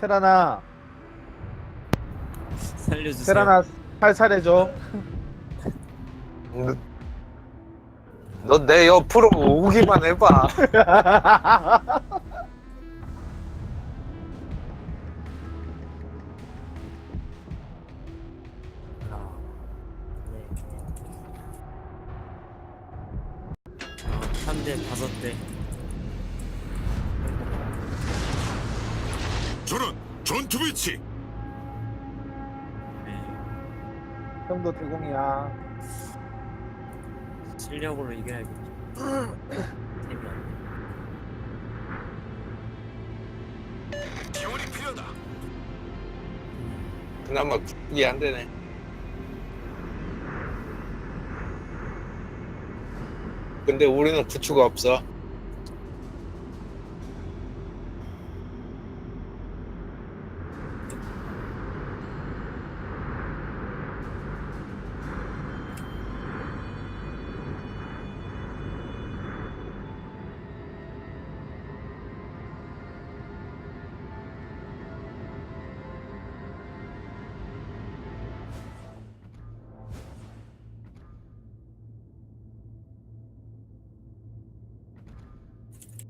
세라나 살려주세요. 세라나 살살 해줘 너 내 옆으로 오기만 해봐. 형도 대공이야 실력으로 이겨야겠죠. 재미 안 지원이 필요하다. 그나마 이게 안 되네. 근데 우리는 구추가 없어.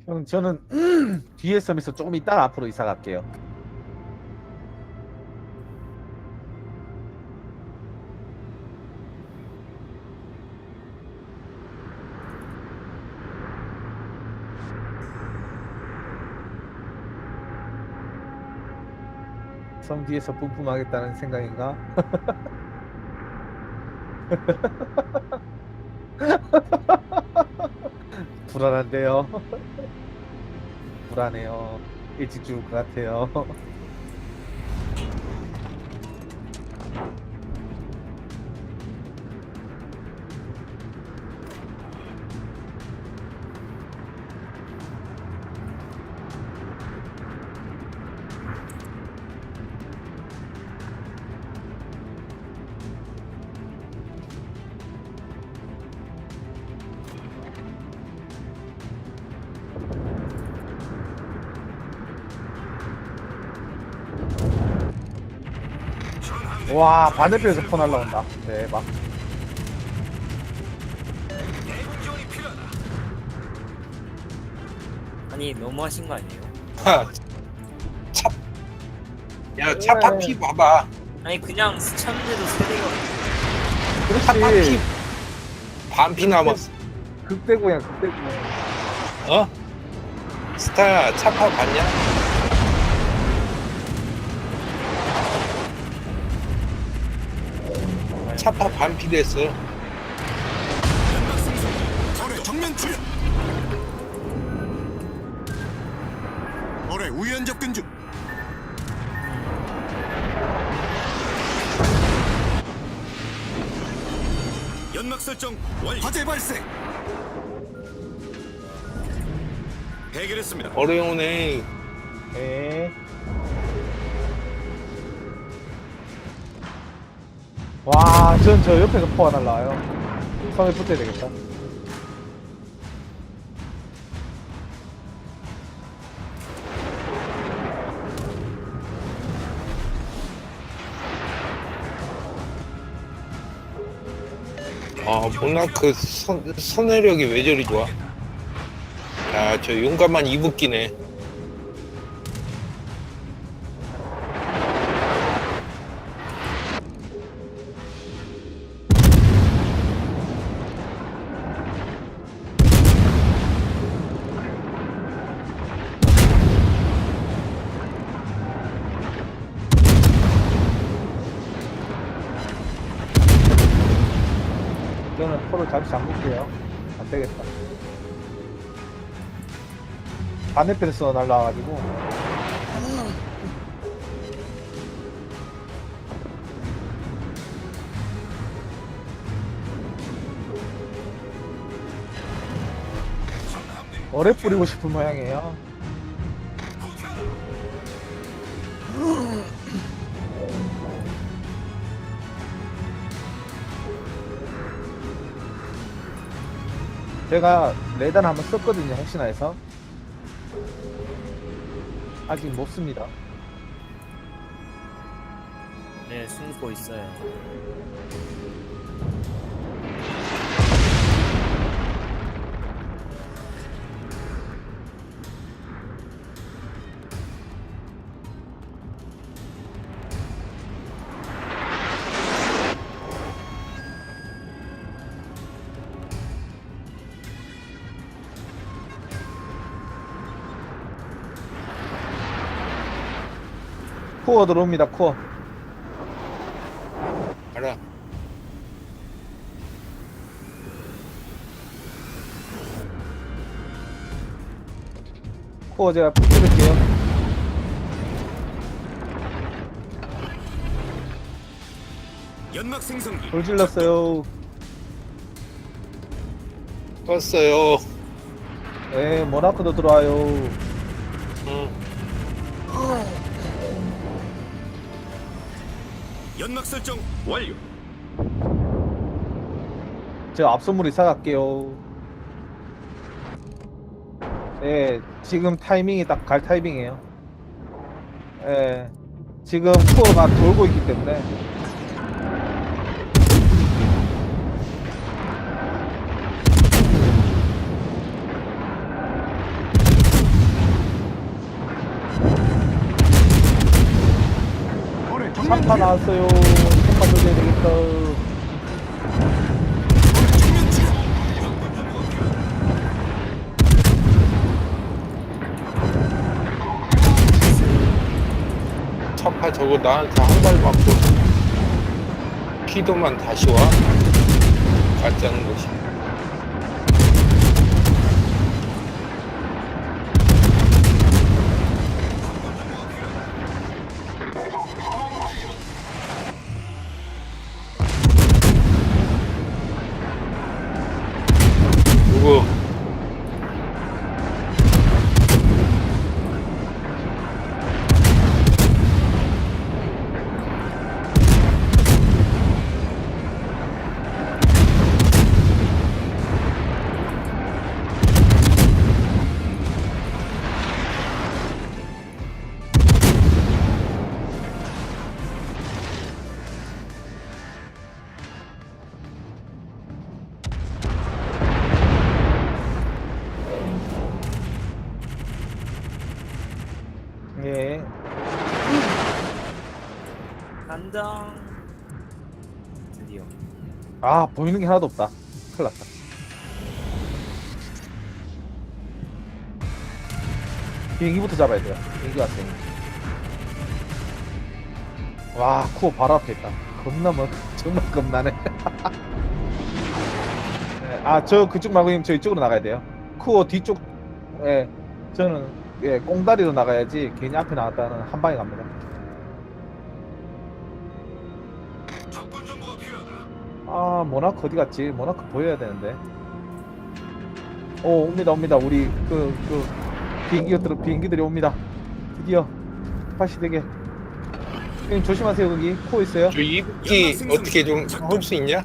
형 저는 뒤에 섬에서 조금 이따가 앞으로 이사 갈게요 섬 뒤에서 분품하겠다는 생각인가? 불안한데요. 불안해요. 일찍 죽을 것 같아요. 와 반대편에서 폰 날라온다. 대박. 아니, 너무 하신 거 아니에요? 하, 차, 야, 차파피 봐봐. 아니, 그냥 스쳤는데도 세대가. 차파피 그렇지. 반피 남았어. 극대구야 극대구. 어? 스타야, 차파 봤냐? 됐어. 연막 승소. 어뢰 정면 출현. 어뢰 우연 접근 중. 연막 설정 완료. 화재 발생. 해결했습니다. 어려우네. 네. 전 저 옆에서 포가 날라와요. 섬에 붙어야 되겠다. 아, 모나크 그 선, 선회력이 왜 저리 좋아? 야, 저 용감한 이붓기네. 잠시 잠글게요. 안 되겠다. 반대편에서 날라와가지고. 어뢰 뿌리고 싶은 모양이에요. 제가 레단 한번 썼거든요 혹시나 해서 아직 못 씁니다 네, 숨고 있어요. 코어 들어옵니다 코어 알아. 코어 제가 붙여줄게요 연막 생성기. 돌 질렀어요 떴어요. 예 모나크도 들어와요 응. 연막 설정 완료. 제가 앞선물 이 사 갈게요. 예 지금 타이밍이 딱 갈 타이밍이에요. 예 지금 코어가 돌고 있기 때문에 3파 나왔어요 3파 돌려야 되겠다. 첫파 저거 나한테 한 발 맞고 키도만 다시 와. 가짜는 것이. 간다. 드디어. 아 보이는 게 하나도 없다. 큰일 났다. 비행기부터 잡아야 돼요. 비행기 왔으니 와 쿠어 바로 앞에 있다. 겁나 뭐 정말 겁나네. 아 저 그쪽 말고 님저 이쪽으로 나가야 돼요. 쿠어 뒤쪽 예 저는 예 꽁다리로 나가야지 괜히 앞에 나왔다는 한 방에 갑니다 아 모나크 어디 갔지? 모나크 보여야 되는데. 오 옵니다 옵니다 우리 그 그 비행기가 들어 비행기들이 옵니다. 드디어 다시 되게. 형님 조심하세요 거기 코 있어요. 저 이북기 어떻게 좀할수 있냐?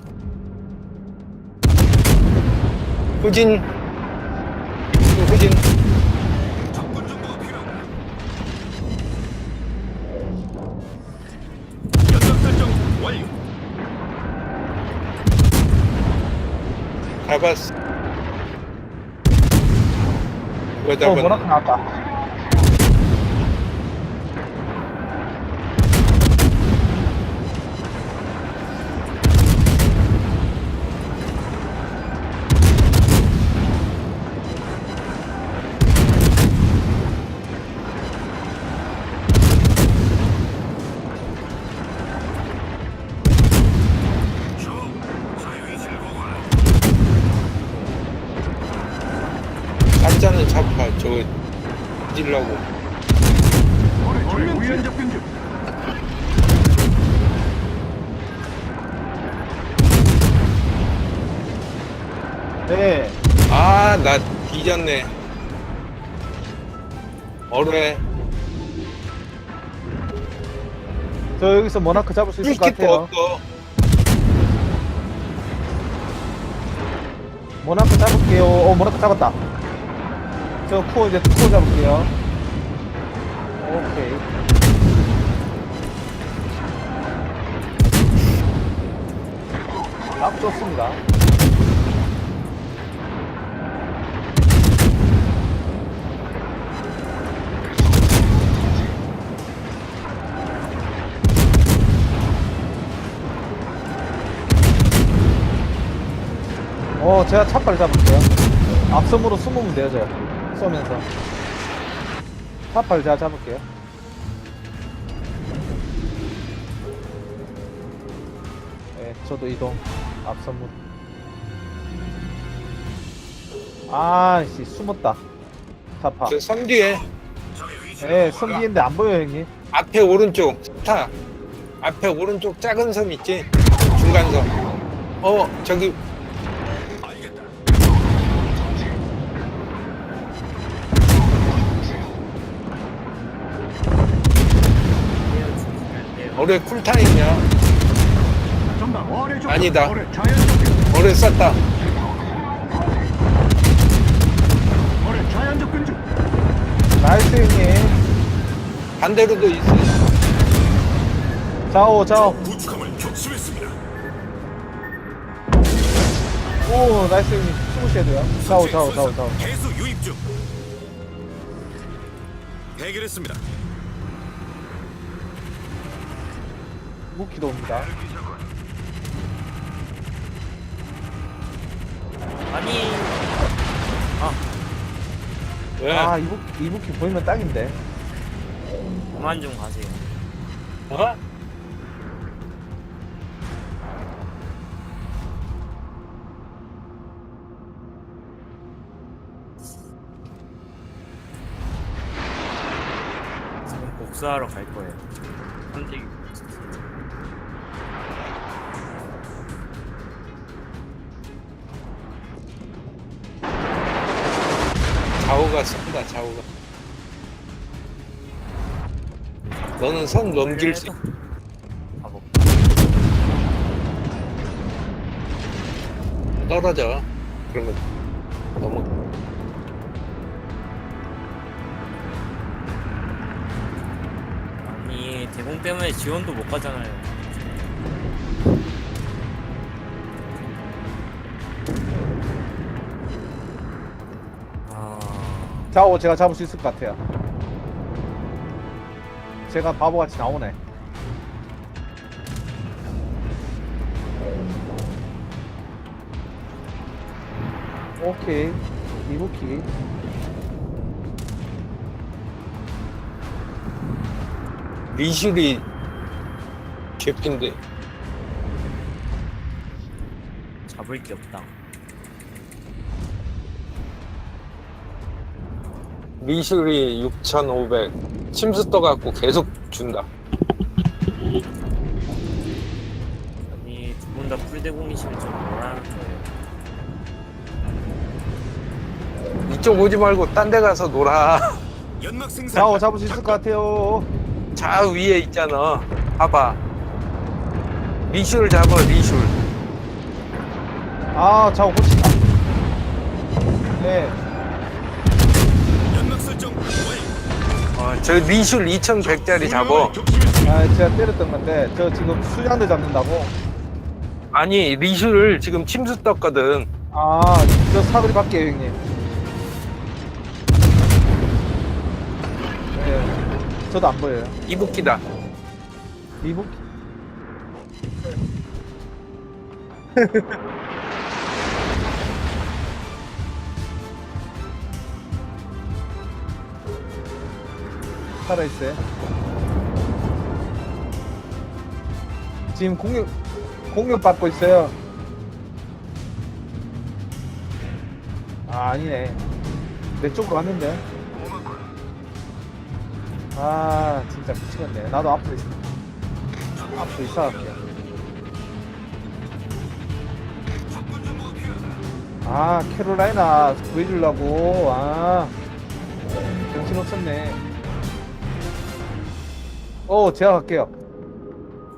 후진 후진 정보가 필요하다. 연막 설정 완료. 잡았어 어? 모나크 나왔다. 가짜는 잡아 저거 찔라고 우연 접근 중. 네. 아나 뒤졌네 어뢰 저 여기서 모나크 잡을 수 있을 것 힐키퍼 같아요. 없어 모나크 잡을게요. 어 모나크 잡았다. 저 코어 이제 코어 잡을게요. 오케이. 딱 좋습니다. 어, 제가 차빨 잡을게요. 앞섬으로 숨으면 돼요, 저. 쏘면서. 차빨 제가 잡을게요. 네, 저도 이동. 앞섬으로. 아씨, 숨었다. 차파. 저선 뒤에 예, 섬 뒤인데 안 보여요, 형님. 앞에 오른쪽 스타 앞에 오른쪽 작은 섬 있지 중간 섬어 저기 올해 쿨타임이야 아니다. 올해 썼다 나이스, 형님. 반대로도 있어 자오, 자오. 오, 나이스, 형님. 숨으셔야 돼요. 자오, 자오, 자오, 자오. 계속 유입 중 해결했습니다 무기도 옵니다. 아니 왜? 아, 이부, 이부키 보이면 딱인데. 그만 좀 가세요. 어? 지금 복수하러 갈 거예요. 선택. 좌우가 쏜다 좌우가 너는 선 넘길 수 있... 가볼까? 떨어져 그러면 너무 아니 대공 때문에 지원도 못 가잖아요. 자오, 제가 잡을 수 있을 것 같아요. 제가 바보같이 나오네. 오케이. 이부키. 리슐이 개핀데 잡을 게 없다. 리슐이 6,500 침수 떠갖고 계속 준다 아니 두 분 다 풀대공이시면 좀 뭐라는 거예요. 이쪽 오지 말고 딴 데 가서 놀아 연막 생산 자오, 잡을 수 있을 것 같아요. 자 위에 있잖아 봐봐 리슐 잡아 리슐 아, 자오, 고치다. 네. 어, 저 리슐 2100짜리 잡어 아, 제가 때렸던 건데, 저 지금 수량대 잡는다고. 아니 리슐 지금 침수 떴거든 아, 저 사거리 밖에 형님. 네, 저도 안 보여요. 이북기다 이북. 살아있어요. 지금 공격, 공격받고 있어요. 아, 아니네. 내 쪽으로 왔는데. 아, 진짜 미치겠네. 나도 앞으로 있어. 앞으로 이사갈게요. 아, 캐롤라이나 구해주려고. 아, 정신 없었네. 어, 제가 갈게요.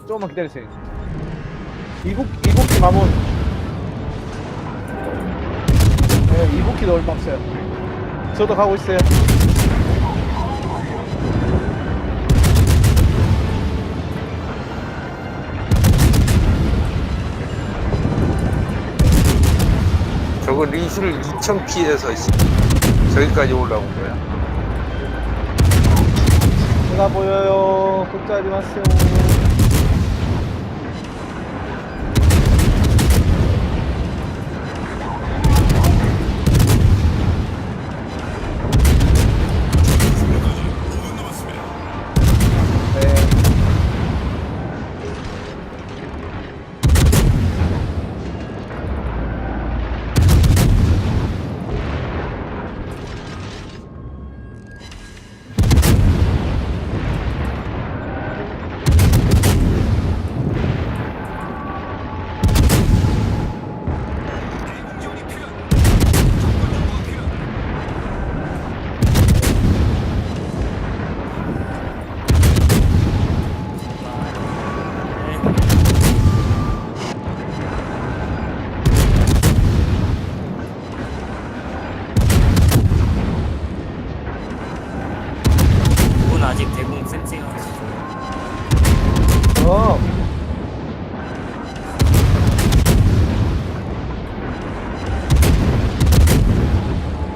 조금만 기다리세요. 이북, 이북기 마문. 네, 이북기도 얼마 없어요. 저도 가고 있어요. 뭐 리슈를 2000피해서 저기까지 올라온 거야. 보여요. 걱정하지 마세요.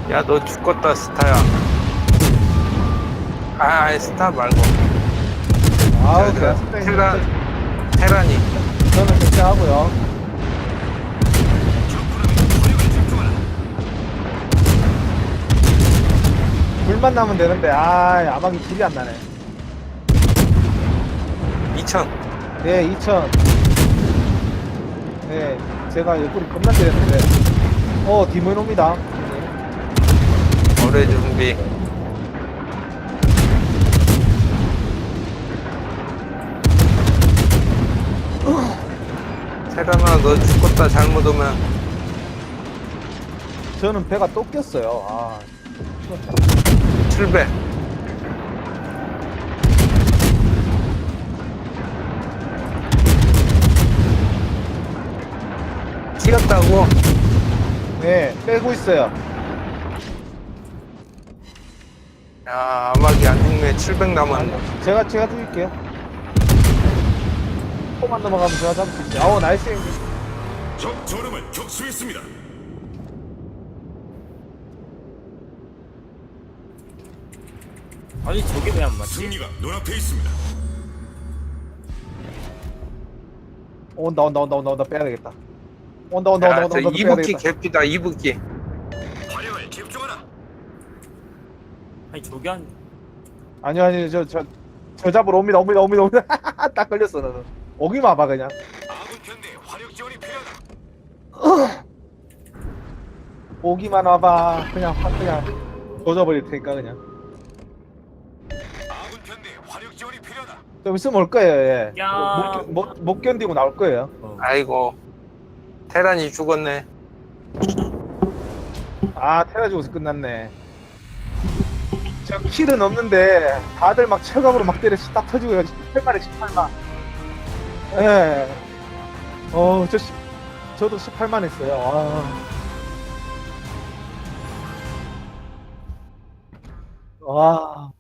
야, 너 죽겠다, 스타야. 아, 스타 말고. 아우, 스펙 테란, 테란이. 저는 결제하고요. 불만 나면 되는데, 아, 야망이 길이 안 나네. 2000. 네, 2000. 네, 제가 옆구리 겁나 때렸는데. 어, 디모인 옵니다. 어뢰 준비. 테란아, 너 죽겠다, 잘못 오면. 저는 배가 또 꼈어요. 아, 죽었다. 700. 튀었다고? 네, 빼고 있어요. 야, 아마기 안 죽네. 700 남았네. 제가, 제가 죽일게요. 코만 넘어가면 제가 잡을 수 있어요. 아우, 나이스. 형님. 적 저름을 격수했습니다. 아니 저게 왜 안 맞지? 승리가 눈앞에 있습니다. 온다, 온다, 온다, 온다, 온다. 빼야 되겠다. 온다, 온다, 온다, 야, 온다, 저 온다. 빼야 이북기 되겠다. 개피다, 이북기. 아니 저게 한 아니요, 아니요, 저, 저, 저 잡으러 옵니다, 옵니다, 옵니다, 옵니다. 딱 걸렸어, 너는. 오기만 와봐, 그냥. 아군 편대에 화력 지원이 필요하다. 오기만 와봐. 그냥, 확 그냥, 조져버릴 테니까, 그냥. 아군 편대에 화력 지원이 필요하다. 좀 있으면 올 거예요, 예. 야. 못, 못, 못 견디고 나올 거예요. 어. 아이고. 테란이 죽었네. 아, 테라 죽어서 끝났네. 저 킬은 없는데, 다들 막 철갑으로 막 때려 딱 터지고, 18만에 18만. 예. 어, 저, 10, 저도 18만 했어요. 와. 와.